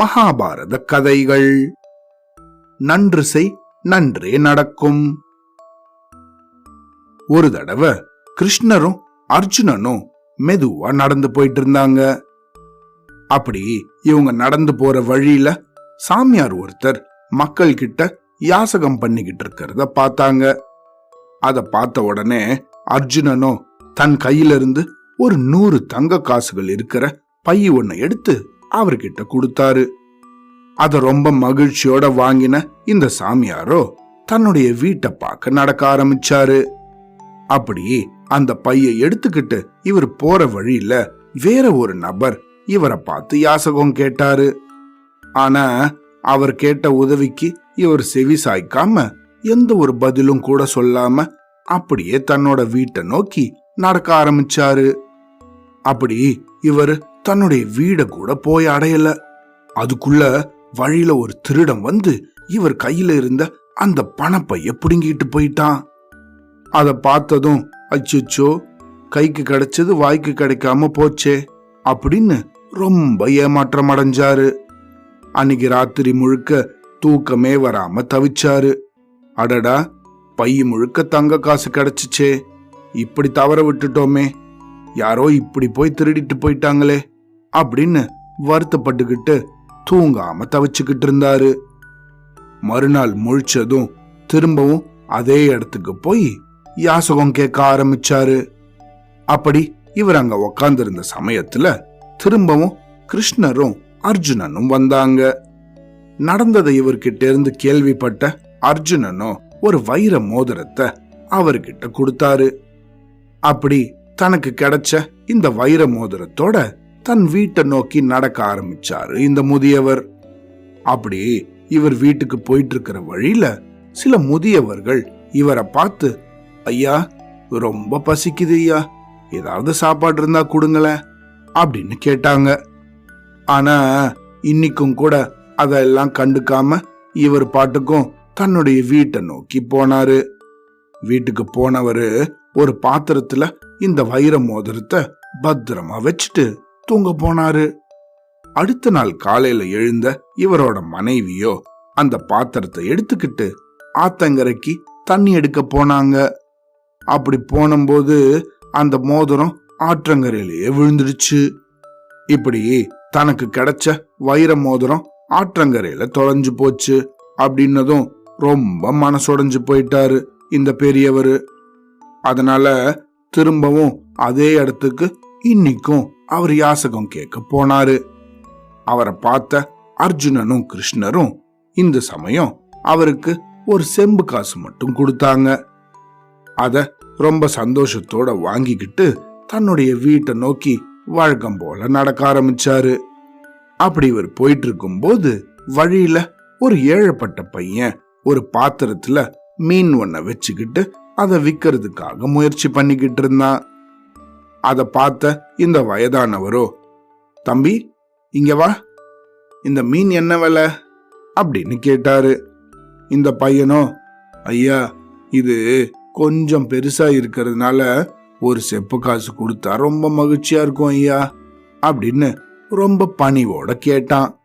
மகாபாரத கதைகள். நன்று செய் நன்றே நடக்கும். ஒரு தடவை கிருஷ்ணரும் அர்ஜுனனும் மெதுவா நடந்து போயிட்டு இருந்தாங்க அப்படி இவங்க நடந்து போற வழியில சாமியார் ஒருத்தர் மக்கள் கிட்ட யாசகம் பண்ணிக்கிட்டு இருக்கிறத பார்த்தாங்க. அத பார்த்த உடனே அர்ஜுனனும் தன் கையில இருந்து ஒரு நூறு தங்க காசுகள் இருக்கிற பை ஒன்னை எடுத்து அவர்கிட்ட கொடுத்தாரு. அத ரொம்ப மகிழ்ச்சியோட வாங்கின இந்த சாமியாரோ தன்னுடைய வீட்டை பார்க்க நடக்க ஆரம்பிச்சாரு. அப்படி அந்த பையை எடுத்துக்கிட்டு இவர் போற வழியில வேற ஒரு நபர் இவரை பார்த்து யாசகம் கேட்டாரு. ஆனா அவர் கேட்ட உதவிக்கு இவர் செவி சாய்க்காம எந்த ஒரு பதிலும் கூட சொல்லாம அப்படியே தன்னோட வீட்டை நோக்கி நடக்க ஆரம்பிச்சாரு. அப்படி இவர் தன்னுடைய வீட கூட போய் அடையல. அதுக்குள்ள வழியில ஒரு திருடம் வந்து இவர் கையில இருந்த அந்த பணப்பைய பிடுங்கிட்டு போயிட்டான். அத பார்த்ததும் அச்சோ கைக்கு கிடைச்சது வாய்க்கு கிடைக்காம போச்சே அப்படின்னு ரொம்ப ஏமாற்றம் அடைஞ்சாரு. அன்னைக்கு ராத்திரி முழுக்க தூக்கமே வராம தவிச்சாரு. அடடா பைய முழுக்க தங்க காசு கிடைச்சிச்சே. இப்படி தவற விட்டுட்டோமே. யாரோ இப்படி போய் திருடிட்டு போயிட்டாங்களே. அப்படின்னு வருத்தப்பட்டுக்கிட்டு தூங்காம தவிச்சுக்கிட்டு இருந்தாரு. மறுநாள் முழிச்சதும் திரும்பவும் அதே இடத்துக்கு போய் யாசகம் கேட்க ஆரம்பிச்சாரு. அப்படி இவர் அங்க உக்காந்துருந்த சமயத்துல திரும்பவும் கிருஷ்ணரும் அர்ஜுனனும் வந்தாங்க. நடந்ததை இவர்கிட்ட இருந்து கேள்விப்பட்ட அர்ஜுனனும் ஒரு வைர மோதிரத்தை அவர்கிட்ட கொடுத்தாரு. அப்படி தனக்கு கிடைச்ச இந்த வைர மோதிரத்தோட தன் வீட்டை நோக்கி நடக்க ஆரம்பிச்சாரு. இந்த முதியவர் அப்படி இவர் வீட்டுக்கு போயிட்டு இருக்கிற வழியில சில முதியவர்கள் இவரை பார்த்து ஐயா ரொம்ப பசிக்குது ஐயா. ஏதாவது சாப்பாடு இருந்தா கொடுங்களேன் அப்படின்னு கேட்டாங்க. ஆனா இன்னைக்கும் கூட அதெல்லாம் கண்டுக்காம இவர் பாட்டுக்கும் தன்னுடைய வீட்டை நோக்கி போனாரு. வீட்டுக்கு போனவரு ஒரு பாத்திரத்துல இந்த வைர மோதிரத்தை பத்திரமா வச்சுட்டு தூங்க போனாரு. அடுத்த நாள் காலையில எழுந்த இவரோட மனைவியோ அந்த பாத்திரத்தை எடுத்துக்கிட்டு ஆத்தங்கரைக்கு தண்ணி எடுக்க போனாங்க. அப்படி போனும்போது அந்த மோதிரம் ஆற்றங்கரையிலேயே விழுந்துடுச்சு. இப்படி தனக்கு கிடைச்ச வைர மோதிரம் ஆற்றங்கரையில தொலைஞ்சு போச்சு. அப்படின்னதும் ரொம்ப மனசுடைஞ்சு போயிட்டாரு இந்த பெரியவர். அதனால திரும்பவும் அதே இடத்துக்கு இன்னைக்கும் அவர் யாசகம் கேட்க போனாரு. அவரை பார்த்த அர்ஜுனனும் கிருஷ்ணரும் இந்த சமயம் அவருக்கு ஒரு செம்பு காசு மட்டும் கொடுத்தாங்க. அத ரொம்ப சந்தோஷத்தோட வாங்கிக்கிட்டு தன்னுடைய வீட்டை நோக்கி வழக்கம் போல நடக்க ஆரம்பிச்சாரு. அப்படி இவர் போயிட்டு இருக்கும்போது வழியில ஒரு ஏழப்பட்ட பையன் ஒரு பாத்திரத்துல மீன் ஒன்ன வச்சுக்கிட்டு அதை விற்கிறதுக்காக முயற்சி பண்ணிக்கிட்டு இருந்தான். அதை பார்த்த இந்த வயதானவரோ தம்பி இங்க வா. இந்த மீன் என்ன விலை? அப்படின்னு கேட்டாரு. இந்த பையனோ ஐயா இது கொஞ்சம் பெருசா இருக்கிறதுனால ஒரு செப்பு காசு கொடுத்தா ரொம்ப மகிழ்ச்சியா இருக்கும் ஐயா அப்படின்னு ரொம்ப பணிவோட கேட்டான்.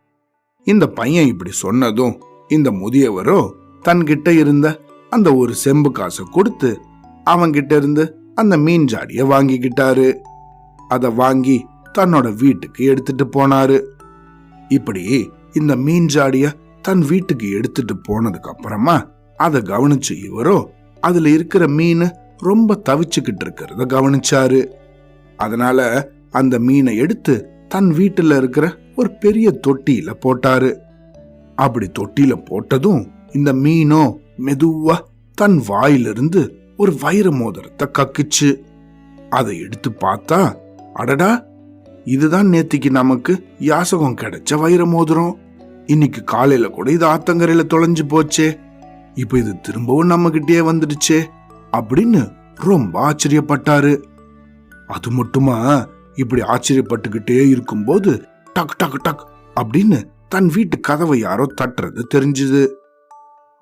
இந்த பையன் இப்படி சொன்னதும் இந்த முதியவரோ தன்கிட்ட இருந்த அந்த ஒரு செம்பு காசை கொடுத்து அவன்கிட்ட இருந்து அந்த மீன் ஜாடிய வாங்கிக்கிட்டாரு. அதை வாங்கி தன்னோட வீட்டுக்கு எடுத்துட்டு போனாரு. இப்படி இந்த மீன் ஜாடிய தன் வீட்டுக்கு எடுத்துட்டு போனதுக்கு அப்புறமா அதை கவனிச்ச இவரோ அதுல இருக்கிற மீன் ரொம்ப தவிச்சுக்கிட்டு இருக்கிறத கவனிச்சாரு. அதனால அந்த மீனை எடுத்து தன் வீட்டுல இருக்கிற ஒரு பெரிய தொட்டியில போட்டாரு. அப்படி தொட்டியில போட்டதும் இந்த மீனோ மெதுவா தன் வாயிலிருந்து ஒரு வைர மோதிரத்தை கக்குச்சு. அதை எடுத்து பார்த்தா அடடா இதுதான் நேத்திக்கு நமக்கு யாசகம் கிடைச்ச வைர மோதிரம். இன்னைக்கு காலையில கூட இது ஆத்தங்கரையில தொலைஞ்சு போச்சே. இப்ப இது திரும்பவும் நம்ம கிட்டே வந்துடுச்சே அப்படின்னு ரொம்ப ஆச்சரியப்பட்டாரு. அது மட்டுமா இப்படி ஆச்சரியப்பட்டுக்கிட்டே இருக்கும்போது டக் டக் டக் அப்படின்னு தன் வீட்டு கதவை யாரோ தட்டுறது தெரிஞ்சுது.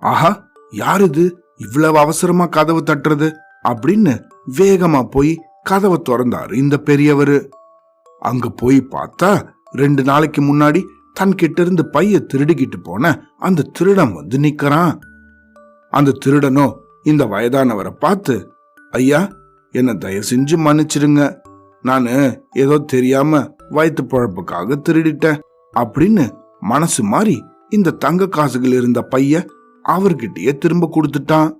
ஆஹா யார் இது? இவ்வளவு அவசரமா கதவு தட்டுறது? அப்படின்னு வேகமா போய் கதவை திறந்தாரு இந்த பெரியவரு. அங்க போய் பார்த்தா ரெண்டு நாளைக்கு முன்னாடி தன் கிட்ட இருந்து பைய திருடிக்கிட்டு போன அந்த திருடன் வந்து நிக்கிறான். அந்த திருடனோ இந்த வயதானவரை பார்த்து ஐயா என்ன தயவு செஞ்சு மன்னிச்சிடுங்க. நானு ஏதோ தெரியாம வயிற்று பழப்புக்காக திருடிட்டேன். அப்படின்னு மனசு மாறி இந்த தங்க காசுகள் இருந்த பைய அவர்கிட்டயே திரும்ப கொடுத்துட்டான்.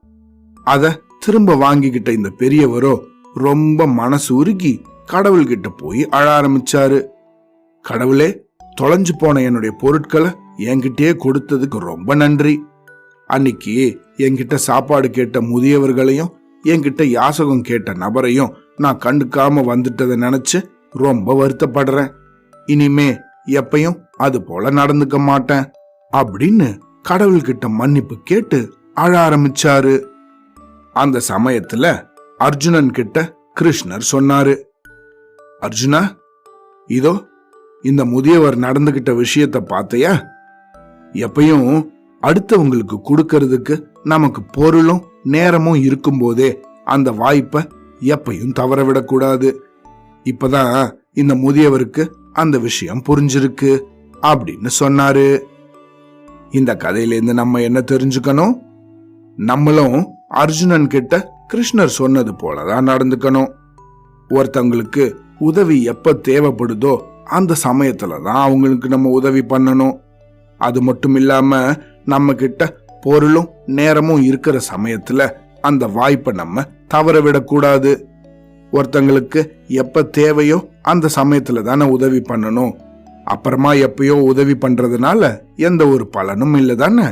அத திரும்ப வாங்கிக்கிட்ட இந்த பெரியவரோ ரொம்ப மனசு உருகி கடவுள்கிட்ட போய் அழ ஆரம்பிச்சாரு. கடவுளே தொலைஞ்சு போன என்னுடைய பொருட்களை என்கிட்டயே கொடுத்ததுக்கு ரொம்ப நன்றி. அன்னைக்கு என்கிட்ட சாப்பாடு கேட்ட முதியவர்களையும் என்கிட்ட யாசகம் கேட்ட நபரையும் நான் கண்டுக்காம வந்துட்டதை நினைச்சு ரொம்ப வருத்தப்படுறேன். இனிமே எப்பையும் அது போல நடந்துக்க மாட்டேன். அப்படின்னு கடவுள்கிட்ட மன்னிப்பு கேட்டு அழ ஆரம்பிச்சாரு. அந்த சமயத்துல அர்ஜுனன் கிட்ட கிருஷ்ணர் சொன்னாரு அர்ஜுனா இதோ இந்த முதியவர் நடந்துகிட்ட விஷயத்த பார்த்தையா எப்பயும் அடுத்தவங்களுக்கு கொடுக்கறதுக்கு நமக்கு பொருளும் நேரமும் இருக்கும்போதே அந்த வாய்ப்பை எப்பயும் தவற விடக்கூடாது. இப்பதான் இந்த முதியவருக்கு அந்த விஷயம் புரிஞ்சிருக்கு அப்படின்னு சொன்னாரு. இந்த கதையிலேருந்து நம்ம என்ன தெரிஞ்சுக்கணும்? நம்மளும் அர்ஜுனன் கிட்ட கிருஷ்ணர் சொன்னது போலதான் நடந்துக்கணும். ஒருத்தவங்களுக்கு உதவி எப்ப தேவைப்படுதோ அந்த சமயத்துல தான் அவங்களுக்கு நம்ம உதவி பண்ணணும். அது மட்டும் இல்லாம நம்ம கிட்ட பொருளும் நேரமும் இருக்கிற சமயத்துல அந்த வாய்ப்பை நம்ம தவற விடக்கூடாது. ஒருத்தங்களுக்கு எப்ப தேவையோ அந்த சமயத்துல தானே உதவி பண்ணணும். அப்புறமா எப்பயோ உதவி பண்றதுனால எந்த ஒரு பலனும் இல்லை தானே?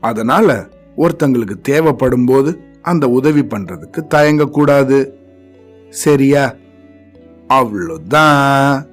அதனால ஒருத்தங்களுக்கு தேவைப்படும் போது அந்த உதவி பண்றதுக்கு தயங்கக்கூடாது. சரியா? அவ்வளோதான்.